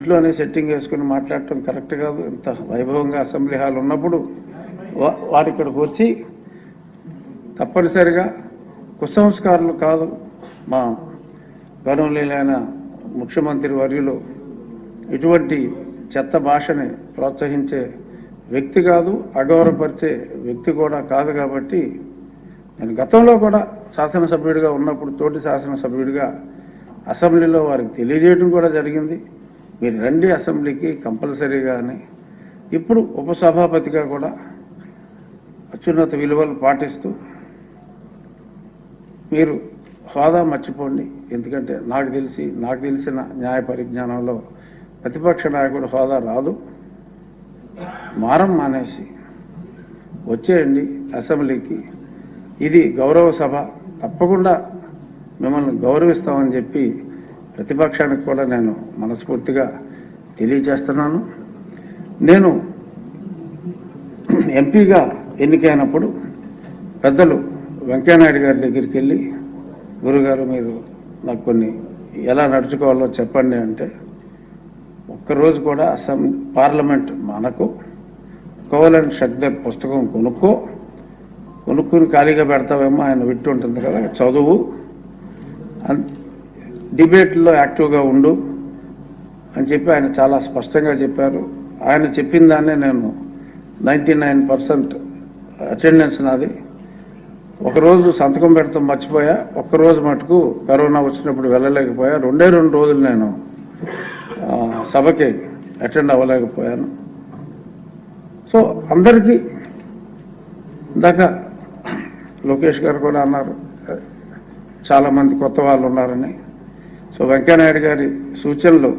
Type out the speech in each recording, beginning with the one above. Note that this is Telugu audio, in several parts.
ఇంట్లోనే సెట్టింగ్ వేసుకుని మాట్లాడటం కరెక్ట్ కాదు. ఇంత వైభవంగా అసెంబ్లీ హాల్ ఉన్నప్పుడు వా- వారు ఇక్కడికి వచ్చి తప్పనిసరిగా కుసంస్కారులు కాదు. మా గౌరవనీయులైన ముఖ్యమంత్రి వర్యులు ఇటువంటి చెత్త భాషని ప్రోత్సహించే వ్యక్తి కాదు అగౌరవపరిచే వ్యక్తి కూడా కాదు కాబట్టి నేను గతంలో కూడా శాసనసభ్యుడిగా ఉన్నప్పుడు తోటి శాసనసభ్యుడిగా అసెంబ్లీలో వారికి తెలియజేయడం కూడా జరిగింది. మీరు రండి అసెంబ్లీకి కంపల్సరీగానే ఇప్పుడు ఉపసభాపతిగా కూడా అత్యున్నత విలువలు పాటిస్తూ మీరు హోదా మర్చిపోండి. ఎందుకంటే నాకు తెలిసి నాకు తెలిసిన న్యాయ పరిజ్ఞానంలో ప్రతిపక్ష నాయకుడు హోదా రాదు. మారం మానేసి వచ్చేయండి అసెంబ్లీకి. ఇది గౌరవ సభ. తప్పకుండా మిమ్మల్ని గౌరవిస్తామని చెప్పి ప్రతిపక్షానికి కూడా నేను మనస్ఫూర్తిగా తెలియజేస్తున్నాను. నేను ఎంపీగా ఎన్నికైనప్పుడు పెద్దలు వెంకయ్యనాయుడు గారి దగ్గరికి వెళ్ళి గురుగారు మీరు నాకు కొన్ని ఎలా నడుచుకోవాలో చెప్పండి అంటే ఒక్కరోజు కూడా అసం పార్లమెంట్ మనకు కోవలన్ షక్దర్ పుస్తకం కొనుక్కో కొనుక్కుని ఖాళీగా పెడతావేమో ఆయన విట్టు ఉంటుంది కదా చదువు. అన్- డిబేట్లో యాక్టివ్గా ఉండు అని చెప్పి ఆయన చాలా స్పష్టంగా చెప్పారు. ఆయన చెప్పిన దాన్నే నేను నైంటీ నైన్ పర్సెంట్ అటెండెన్స్ నాది. ఒకరోజు సంతకం పెడతాం మర్చిపోయా. ఒక్కరోజు మటుకు కరోనా వచ్చినప్పుడు వెళ్ళలేకపోయా. రెండే రెండు రోజులు నేను సభకి అటెండ్ అవ్వలేకపోయాను. సో అందరికీ ఇందాక లోకేష్ గారు కూడా అన్నారు చాలామంది కొత్త వాళ్ళు ఉన్నారని. సో వెంకయ్యనాయుడు గారి సూచనలు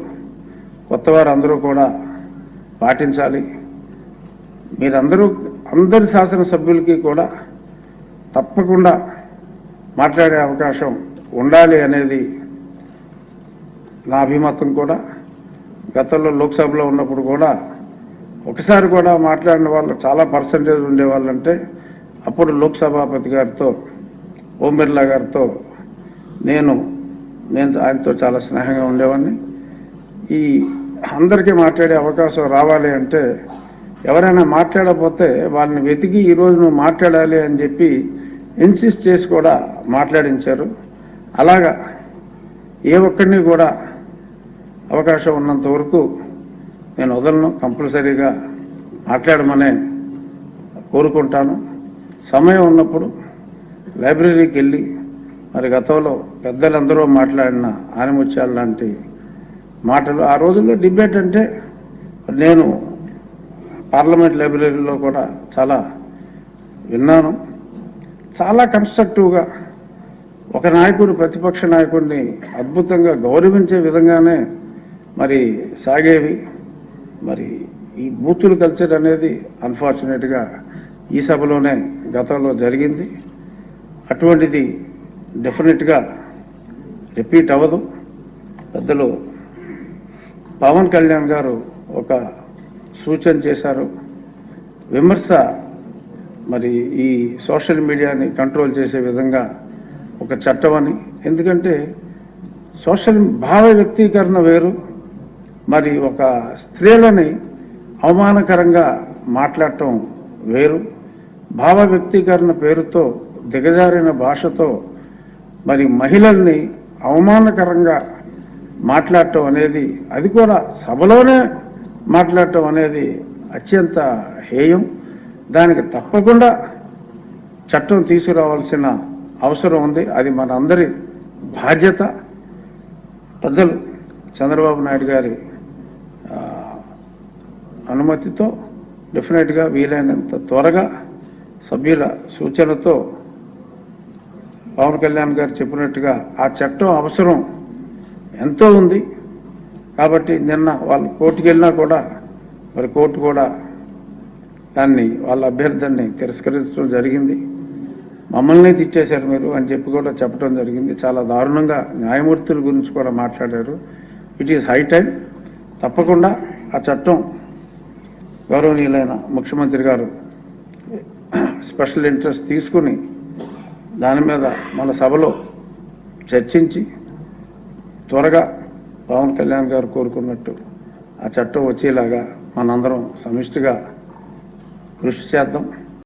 కొత్తవారు అందరూ కూడా పాటించాలి. మీరందరూ అందరి శాసనసభ్యులకి కూడా తప్పకుండా మాట్లాడే అవకాశం ఉండాలి అనేది నా అభిమతం కూడా. గతంలో లోక్సభలో ఉన్నప్పుడు కూడా ఒకసారి కూడా మాట్లాడిన వాళ్ళు చాలా పర్సంటేజ్ ఉండేవాళ్ళంటే అప్పుడు లోక్సభాపతి గారితో ఓం బిర్లా గారితో నేను నేను ఆయనతో చాలా స్నేహంగా ఉండేవాడిని. ఈ అందరికీ మాట్లాడే అవకాశం రావాలి అంటే ఎవరైనా మాట్లాడకపోతే వాళ్ళని వెతికి ఈరోజు నువ్వు మాట్లాడాలి అని చెప్పి ఇన్సిస్ట్ చేసి కూడా మాట్లాడించారు. అలాగా ఏ ఒక్కడిని కూడా అవకాశం ఉన్నంత వరకు నేను వదలను కంపల్సరీగా మాట్లాడమనే కోరుకుంటాను. సమయం ఉన్నప్పుడు లైబ్రరీకి వెళ్ళి మరి గతంలో పెద్దలందరూ మాట్లాడిన ఆనిముత్యాలు లాంటి మాటలు ఆ రోజుల్లో డిబేట్ అంటే నేను పార్లమెంట్ లైబ్రరీలో కూడా చాలా విన్నాను. చాలా కన్స్ట్రక్టివ్గా ఒక నాయకుడు ప్రతిపక్ష నాయకుడిని అద్భుతంగా గౌరవించే విధంగానే మరి సాగేవి. మరి ఈ బూతులు కల్చర్ అనేది అన్ఫార్చునేట్గా ఈ సభలోనే గతంలో జరిగింది. అటువంటిది డెఫినెట్గా రిపీట్ అవ్వదు. పెద్దలు పవన్ కళ్యాణ్ గారు ఒక సూచన చేశారు. విమర్శ మరి ఈ సోషల్ మీడియాని కంట్రోల్ చేసే విధంగా ఒక చట్టం అని. ఎందుకంటే సోషల్ భావ వ్యక్తీకరణ వేరు. మరి ఒక స్త్రీలని అవమానకరంగా మాట్లాడటం వేరు. భావ వ్యక్తీకరణ పేరుతో దిగజారిన భాషతో మరి మహిళల్ని అవమానకరంగా మాట్లాడటం అనేది అది కూడా సభలోనే మాట్లాడటం అనేది అత్యంత హేయం. దానికి తప్పకుండా చట్టం తీసుకురావాల్సిన అవసరం ఉంది. అది మనందరి బాధ్యత. పెద్దలు చంద్రబాబు నాయుడు గారి అనుమతితో డెఫినెట్గా వీలైనంత త్వరగా సభ్యుల సూచనతో పవన్ కళ్యాణ్ గారు చెప్పినట్టుగా ఆ చట్టం అవసరం. ఎంతో ఉంది. కాబట్టి నిన్న వాళ్ళు కోర్టుకు వెళ్ళినా కూడా మరి కోర్టు కూడా దాన్ని వాళ్ళ అభ్యర్థాన్ని తిరస్కరించడం జరిగింది. మమ్మల్ని తిట్టేశారు మీరు అని చెప్పి కూడా చెప్పడం జరిగింది. చాలా దారుణంగా న్యాయమూర్తుల గురించి కూడా మాట్లాడారు. ఇట్ ఈస్ హై టైం తప్పకుండా ఆ చట్టం గౌరవనీయులైన ముఖ్యమంత్రి గారు స్పెషల్ ఇంట్రెస్ట్ తీసుకుని దాని మీద మన సభలో చర్చించి త్వరగా పవన్ కళ్యాణ్ గారు కోరుకున్నట్టు ఆ చట్టం వచ్చేలాగా మనందరం సమిష్టిగా కృషి చేద్దాం.